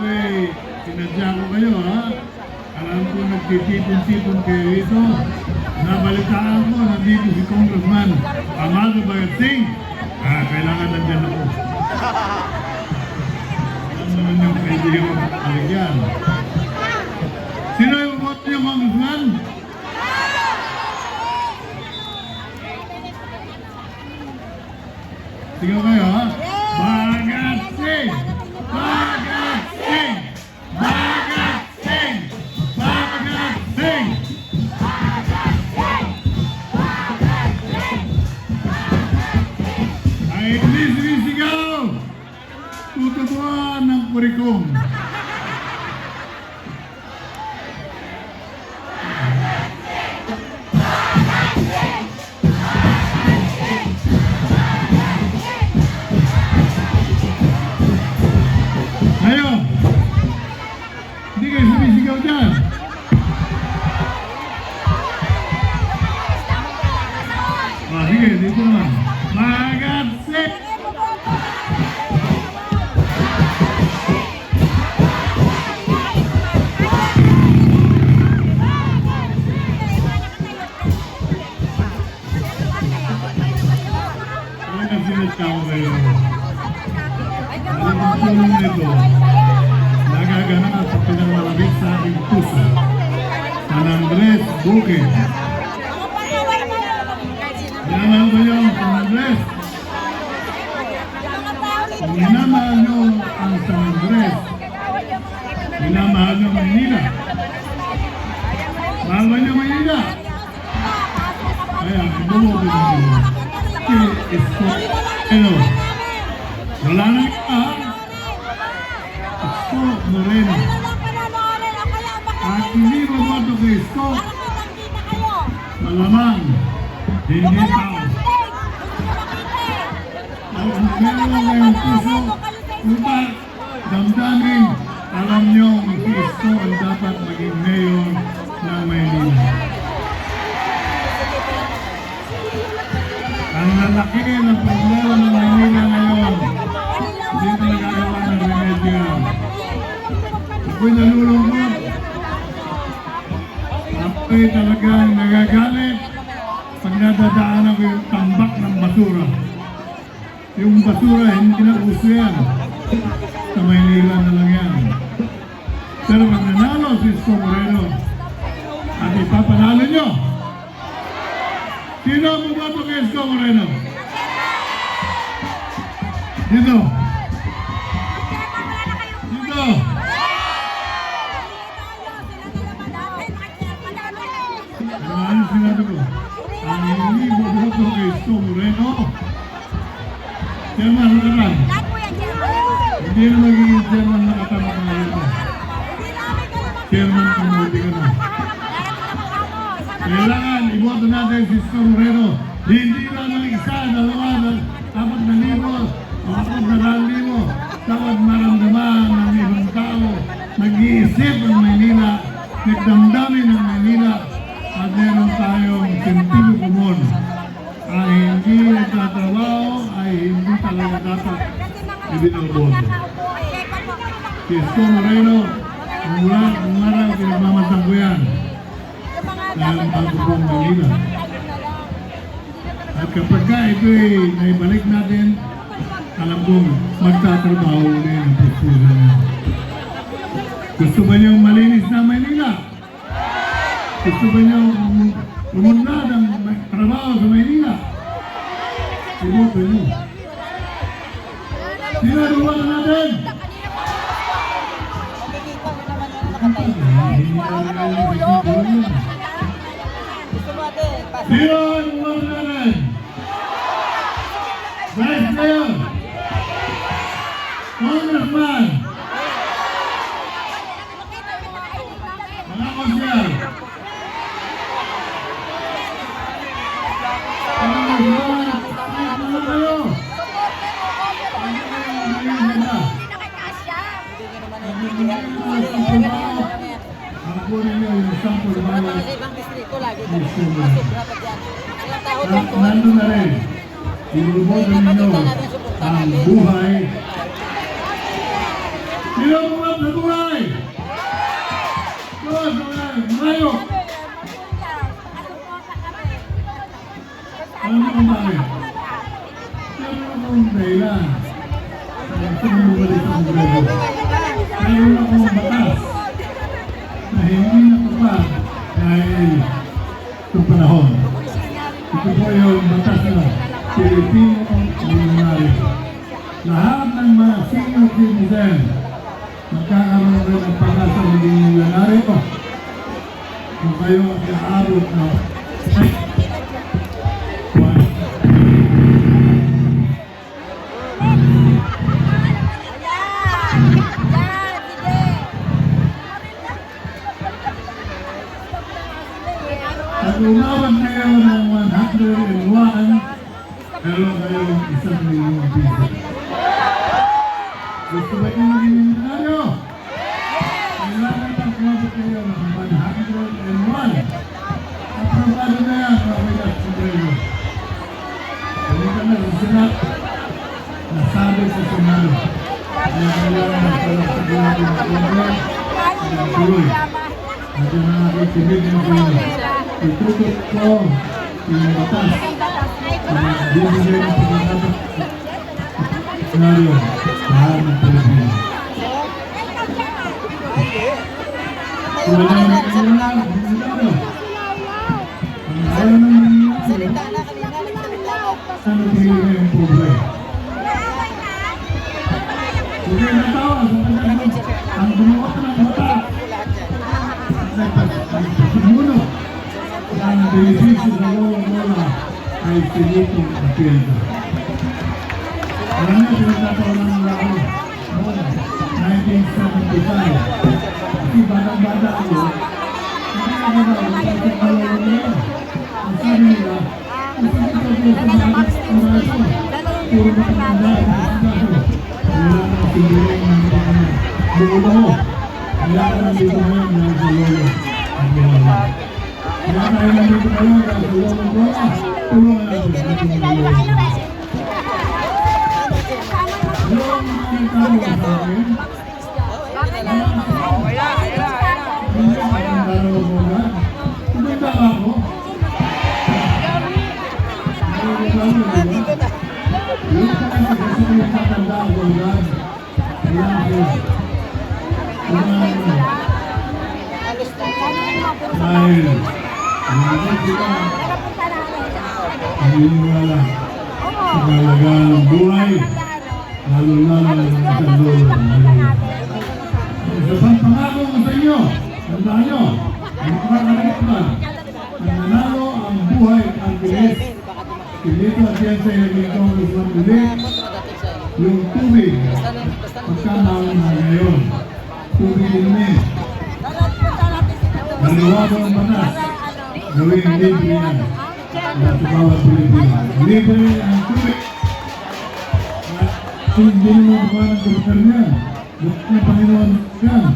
Uy, sinadya ko kayo ha. Alam ko nagtitipon-tipon kayo ito. Nabalitaan ko, nandito si Congressman Amado Bayating. Ah, kailangan nandyan ako. Ano naman yung kaibigan ko aligyan? Sino yung vote niyo, Congressman? Sige kayo ha. público. Ano ang sinadya ko kayo? Ang tulong nito, nagaganap. San Andres San Andres. San Andres, bumubo na nyo. Si Isko, ano, wala na ka. Isko Moreno. At hindi maboto kay Isko, malamang, hindi tao. Ang meron ngayong puso, upang damdamin, alam nyo, si Isko ang dapat maging mayor ng Maynila. Ang lalaki ng problema ng Maynila ngayon, hindi na nagagawa ng remedyo. Ako'y nalulungkot. Ako'y talagang nagagalit pag nadadaanan ko yung tambak ng basura. Yung basura, hindi na uso yan. Sa Maynila na lang yan. Pero pag nanalo si Isko Moreno, at ipapanalo nyo, sino ang bumato kay Isko Moreno? Dito. Dito. Ano ano sinabi ko? Ang hindi bumoto kay Isko Moreno, Chairman, ano ka lang? Hindi na na katama na. Kailangan iboto natin si Isko Moreno. Hindi lang ng isa, dalawa, dal- apat na libo, apat na libo. Dapat maramdaman ng ibang tao. Nag-iisip ng Maynila, nagdamdamin ng Maynila, at meron tayong sentido kumon. Ang hindi nagtatrabaho ay hindi talaga dapat ibinoboto. Si Isko Moreno, mula ang araw pinagmamatang ko yan. Dahil ang Manila. At kapag ka ito'y naibalik natin, alam kong magtatrabaho ulit ang puspura niya. Gusto ba niyong malinis na Maynila? Gusto ba niyong um- umunlad ang trabaho sa Maynila? Iboto niyo. Sino duwa natin? Hindi na lang Sino ang duwa natin? Vice Mayor! Congressman! Mga konsyal! Congressman! nandun na rin. Ilubog ninyo ang buhay. Ilubog na buhay! Diyos, Mayo! Alam ko bakit? Meron akong dahilan. Kung bumalik ang grebo. Meron akong batas. Na hindi na pa dahil itong panahon. Ito po yung batas na Pilipino Milyonaryo. Lahat ng mga senior citizen magkakaroon rin ng pag-asa maging milyonaryo kung kayo ang iaabot na At 101. Aprobado na yan, mga Pilas Supremo. Halika na sa Senat. Nasabi sa Senado. Kaya kailangan magsalak sa kailangan ng Congress. Kaya tuloy. At yung mga kikinig ng kayo. Itutok ko yung batas. na Bibigay ng pagkakataon. Senaryo. Lahat ng Pilipinas. Salita na kanina, nagsalita ka. ano tingin mo yung problema? Hindi na tao, ang bumuot ng mata, nagpasimuno ng benepisyo sa loob mola ay apelda. Alam mga ito, puro matanda, matanda. Wala na siguro ng mga lolo mo. Kaya ka nandito ngayon sa lolo. Kaya tayo nandito ngayon sa lolo ko. Tulungan natin ang ating lolo. Yung mga nagtawag sa akin, Dahil, hindi sila naniniwala sa kalagaan ng buhay, ng isang lolo ng buhay. Isa pang pangako ko sa inyo, tandaan nyo, ang makakalimutan, na nanalo ang buhay ang bilis. Pinito at yan sa ilagay ang isang bilis, yung tubig, pagkamalang na ngayon, tubig din Naliwago ang batas, gawin libre yan. At bawat Pilipino. Libre ang tubig. At hindi mo kuha ng kapital niyan. Gusto ng Panginoon yan.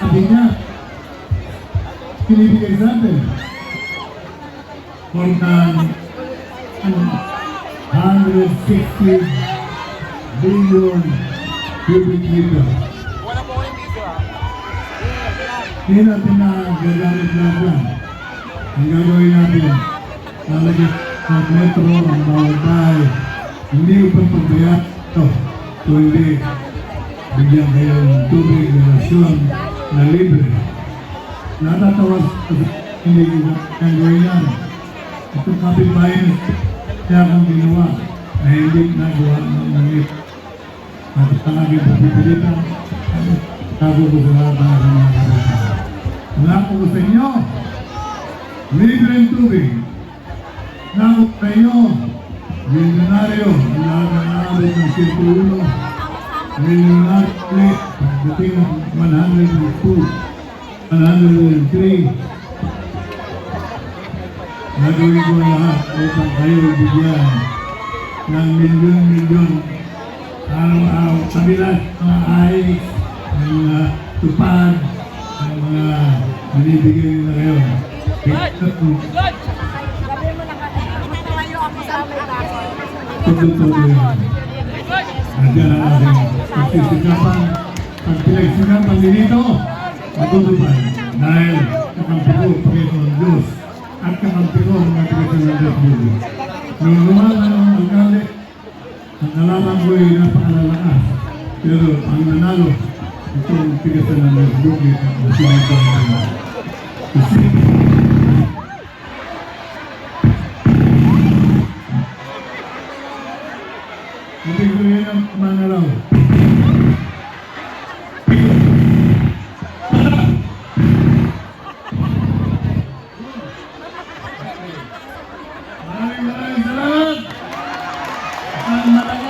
Sabi niya, pinibigay sa atin. More than 160 billion cubic meters. Hindi natin na gagamit lahat yan. Ang gagawin natin, lalagyan ng metro ang bawat bahay. Hindi upang pagbayat ito, kundi bigyan kayo ng tubig, relasyon na libre. Natatawa sa hindi ko ang gawin yan. Itong kapitbahay kaya kang ginawa na hindi nagawa ng nangit. At talagang pagpipilitan, tago ko sa lahat ng mga kapitbahay. Nako ko sa inyo, libre ang tubig. Nako sa inyo, milyonaryo, lahat ng naabot ng sirko ulo. Milyonaryo pagdating ng 102, 103. Nagawin ko lahat upang kayo bigyan ng milyon-milyon araw-araw kabilang mga ayos, ng mga tupad, ang mga binibigay nila ngayon. Tuloy-tuloy. Nandiyan ang ating pagsisikapan, pagpinagsikapan din ito, matutupad. Dahil kakampi ko, Panginoon Diyos, at kakampi ko ang mga Panginoon Diyos Diyos. Nung lumalang ang alkali, ang alaman ko'y. Pero ang nanalo, itu tidak pernah merduk di sini di sini Hindi ko yun ang manalaw. Maraming maraming salamat! Ang!